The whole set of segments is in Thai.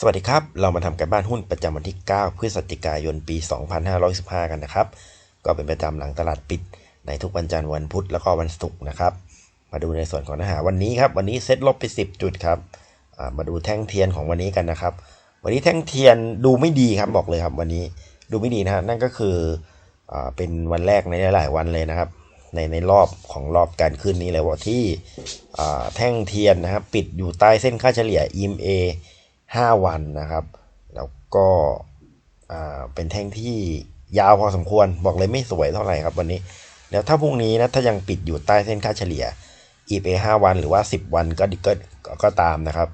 สวัสดีครับ เรามาทำการบ้านหุ้นประจำวันที่ 9 พฤศจิกายน ปี 2515 กันนะครับ ก็เป็นประจำหลังตลาดปิด ในทุกวันจันทร์วันพุธแล้วก็วันศุกร์นะครับ มาดูในส่วนของเนื้อหาวันนี้ครับ วันนี้เซ็ตลบไป 10 จุดครับ มาดูแท่งเทียนของวันนี้กันนะครับ วันนี้แท่งเทียนดูไม่ดีครับบอกเลยครับ วันนี้ดูไม่ดีนะฮะนั่นก็คืออเป็นวันแรกในหลายวันเลยนะครับ ในในรอบของรอบการขึ้นนี้เลยว่าที่แท่งเทียนนะครับปิดอยู่ใต้เส้นค่าเฉลี่ย EMA 5 วันนะครับ แล้วก็เป็นแท่งที่ยาวพอสมควรบอกเลยไม่สวยเท่าไหร่ครับวันนี้แล้วถ้าพรุ่งนี้นะถ้ายังปิดอยู่ใต้เส้นค่าเฉลี่ย EMA 5 วันหรือว่า 10 วันก็ก็ก็ก็ตามนะครับ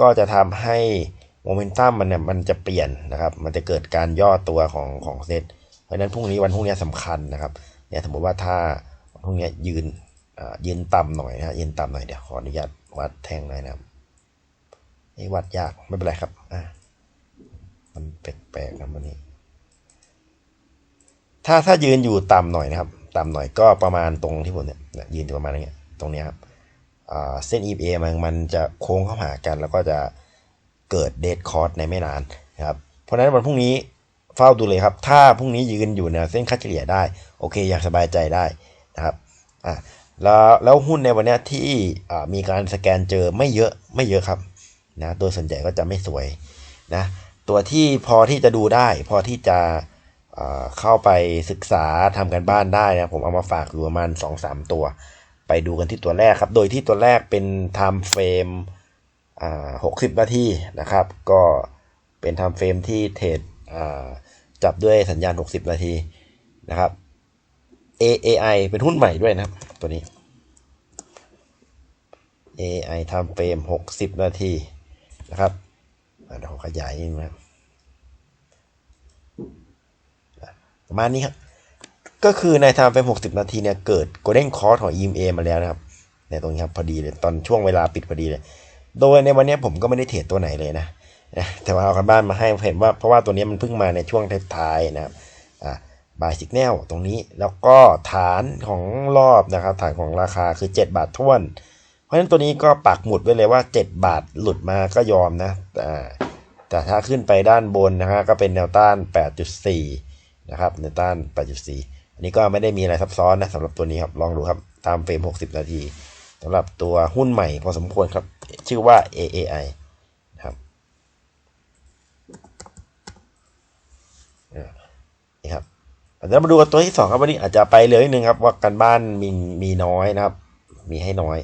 ก็จะทำให้โมเมนตัมมันเนี่ยมันจะเปลี่ยนนะครับ มันจะเกิดการย่อตัวของของเซตเพราะนั้นพรุ่งนี้วันพรุ่งนี้สำคัญนะครับเนี่ยสมมติว่าถ้าพรุ่งนี้ยืนยืนต่ำหน่อยนะฮะยืนต่ำหน่อยเดี๋ยวขออนุญาตวัดแท่งหน่อยนะครับ นี่วัดยากไม่เป็นไรครับ อะมันแปลกๆครับวันนี้ ถ้าถ้ายืนอยู่ต่ำหน่อยนะครับ ต่ำหน่อยก็ประมาณตรงที่ผมเนี่ยยืนอยู่ประมาณอย่างเงี้ยตรงนี้ครับอ่าเส้น EMA มันมันจะโค้งเข้าหากัน แล้วก็จะเกิดเดดคอร์สในไม่นานนะครับ เพราะฉะนั้นวันพรุ่งนี้เฝ้าดูเลยครับ ถ้าพรุ่งนี้ยืนอยู่แนเส้นค่าเฉลี่ยได้ โอเคอย่างสบายใจได้นะครับอะแล้วแล้วหุ้นในวันเนี้ยที่มีการสแกนเจอไม่เยอะไม่เยอะครับ นะโดยส่วนใหญ่ก็จะไม่สวยนะตัวที่พอที่จะดูได้ พอที่จะเเข้าไปศึกษาทำกันบ้านได้นะผมเอามาฝากอยู่ประมาณ2-3ตัว ไปดูกันที่ตัวแรกครับ โดยที่ตัวแรกเป็น time frame อ่า60นาทีนะครับ ก็เป็น time frame ที่เทรดจับด้วยสัญญาณ 60 นาทีนะครับ AAI เป็นหุ้นใหม่ด้วยนะครับ ตัวนี้ AI time frame 60 นาที นะครับเดี๋ยวผมขยายนิดนึงนะครับประมาณนี้ครับ ก็คือใน time frame 60 นาทีเนี่ย เกิด golden cross ของ EMA มาแล้วนะครับในตรงนี้ครับพอดีเลยตอนช่วงเวลาปิดพอดีเลย โดยในวันนี้ผมก็ไม่ได้เทรดตัวไหนเลยนะนะแต่ว่าเอากันบ้านมาให้เห็นว่าเพราะว่าตัวนี้มันเพิ่งมาในช่วงท้ายๆนะครับอ่าบายสิกแนลตรงนี้แล้วก็ฐานของรอบนะครับ ฐานของราคาคือ 7 บาทท้วน เพราะฉะนั้นตัวนี้ก็ปักหมุดไว้เลยว่า 7 บาทหลุดมาก็ยอมนะแต่แต่ถ้าขึ้นไปด้านบนนะฮะก็เป็นแนวต้าน 8.4 นะครับแนวต้าน 8.4 อันนี้ก็ไม่ได้มีอะไรซับซ้อนนะสำหรับตัวนี้ครับลองดูครับตามเฟรม 60 นาทีสำหรับตัวหุ้นใหม่พอสมควรครับ ชื่อว่า AAI นะครับนี่ครับเดี๋ยวมาดูกันตัวที่สองครับวันนี้อาจจะไปเร็วนิดนึงครับว่ากันบ้านมีมีน้อยนะครับ มีให้น้อย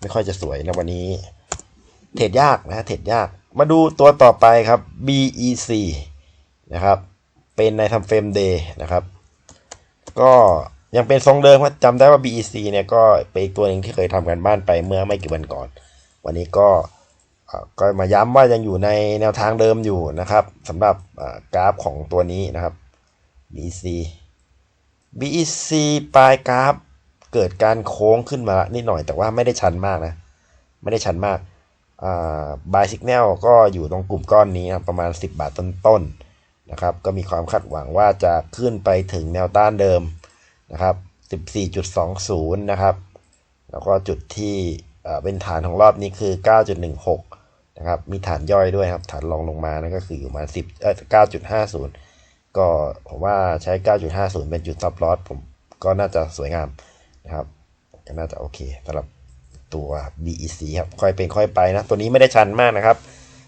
ไม่ค่อยจะสวยนะวันนี้ เทรดยากนะเทรดยาก มาดูตัวต่อไปครับ BEC นะครับ เป็นในทำเฟรมเดย์นะครับ ก็ยังเป็นทรงเดิมครับจำได้ว่า BEC เนี่ยก็เป็นอีกตัวหนึ่งที่เคยทำกันบ้านไปเมื่อไม่กี่วันก่อน วันนี้ก็ก็มาย้ำว่ายังอยู่ในแนวทางเดิมอยู่นะครับสำหรับกราฟของตัวนี้นะครับ BEC BEC ปลายกราฟ เกิดการโค้งขึ้นมานิดหน่อยแต่ว่าไม่ได้ชันมากนะ ไม่ได้ชันมากอ่าบายสิกแนลก็อยู่ตรงกลุ่มก้อนนี้นะประมาณ 10 บาทต้นๆนะครับ ก็มีความคาดหวังว่าจะขึ้นไปถึงแนวต้านเดิมนะครับ 14.20 นะครับ แล้วก็จุดที่เป็นฐานของรอบนี้คือ 9.16 นะครับ มีฐานย่อยด้วยครับ ฐานรองลงมานั่นก็คืออยู่ประมาณ10เอ่อ9.50 ก็ผมว่าใช้ 9.50 เป็นจุดซับลอสผมก็น่าจะสวยงาม นะครับ ก็น่าจะโอเคสำหรับตัว BEC ครับ ค่อยเป็นค่อยไปนะ ตัวนี้ไม่ได้ชันมากนะครับ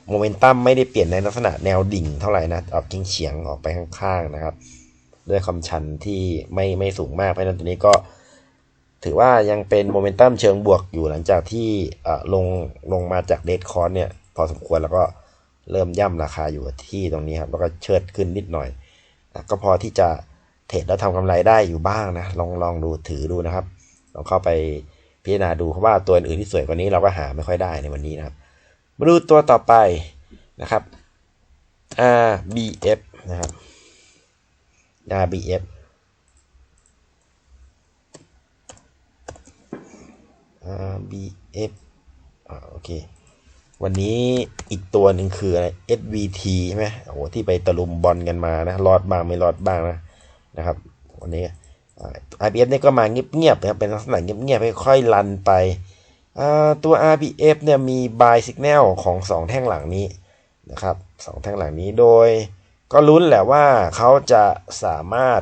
โมเมนตัมไม่ได้เปลี่ยนในลักษณะแนวดิ่งเท่าไหร่นะ ออกเฉียงๆออกไปข้างๆนะครับ ด้วยความชันที่ไม่ไม่สูงมาก เพราะฉะนั้นตัวนี้ก็ ถือว่ายังเป็นโมเมนตัมเชิงบวกอยู่หลังจากที่ลงลงมาจากเดดคอร์เนี่ย พอสมควรแล้วก็เริ่มย่ำราคาอยู่ที่ตรงนี้ครับ แล้วก็เชิดขึ้นนิดหน่อย ก็พอที่จะ เทรดแล้วทำกำไรได้อยู่บ้างนะลองลองดูถือดูนะครับลองเข้าไปพิจารณาดูเพราะว่าตัวอื่นที่สวยกว่านี้เราก็หาไม่ค่อยได้ในวันนี้นะครับ มาดูตัวต่อไปนะครับ RBF นะครับ RBF RBF อ่าโอเค วันนี้อีกตัวหนึ่งคืออะไร SVT ใช่ไหมโอ้โหที่ไปตะลุมบอลกันมานะ รอดบ้างไม่รอดบ้างนะ นะครับ วันนี้ RBF เนี่ยก็มาเงียบๆนะครับเป็นลักษณะเงียบๆค่อยๆลันไปตัว RBF เนี่ยมี buy signal ของ 2 แท่งหลังนี้นะครับสองแท่งหลังนี้โดยก็ลุ้นแหละว่าเขาจะสามารถ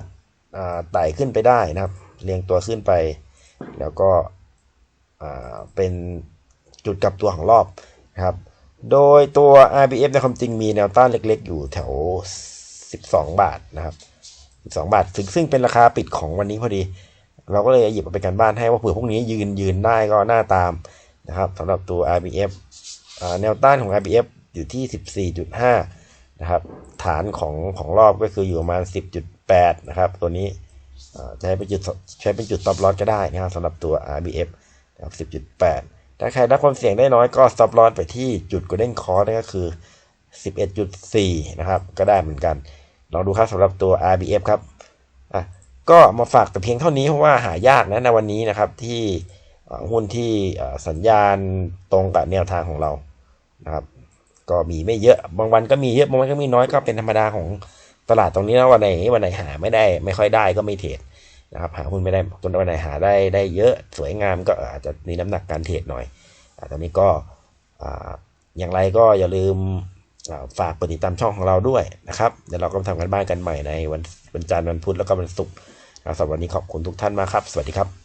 ไต่ขึ้นไปได้นะครับ เรียงตัวขึ้นไป แล้วก็เป็นจุดกลับตัวของรอบนะครับ โดยตัว RBF ในความจริงมีแนวต้านเล็กๆ อยู่แถว 12 บาทนะครับ 12 บาท ซึ่งซึ่งเป็นราคาปิดของวันนี้พอดี เราก็เลยหยิบมาเป็นการบ้านให้ว่าเผื่อพวกนี้ยืนยืนได้ก็หน้าตามนะครับสำหรับตัว RBF แนวต้านของ RBF อยู่ที่ 14.5 นะครับ ฐานของของรอบก็คืออยู่ประมาณ 10.8 นะครับ ตัวนี้ใช้เป็นจุดใช้เป็นจุด stop loss ก็ได้นะครับสำหรับตัว RBF นะครับ 10.8 ถ้าใครรับความเสี่ยงได้น้อยก็ stop loss ไปที่จุด golden cross นั่นก็คือ 11.4 นะครับ ก็ได้เหมือนกัน ลองดูครับสำหรับตัว RBF ครับอะก็มาฝากแต่เพียงเท่านี้เพราะว่าหายากนะในวันนี้นะครับที่หุ้นที่สัญญาณตรงกับแนวทางของเรานะครับ ก็มีไม่เยอะบางวันก็มีเยอะบางวันก็มีน้อยก็เป็นธรรมดาของตลาดตรงนี้นะวันไหนวันไหนหาไม่ได้ไม่ค่อยได้ก็ไม่เทรดนะครับหาหุ้นไม่ได้จนวันไหนหาได้ได้เยอะสวยงามก็อาจจะมีน้ำหนักการเทรดหน่อยอตอนนี้ก็อย่างไรก็อย่าลืม ฝากกดติดตามช่องของเราด้วยนะครับเดี๋ยวเราก็ทำกันบ้านกันใหม่ในวันวันจันทร์วันพุธแล้วก็วันศุกร์สำหรับวันนี้ขอบคุณทุกท่านมากครับ สวัสดีครับ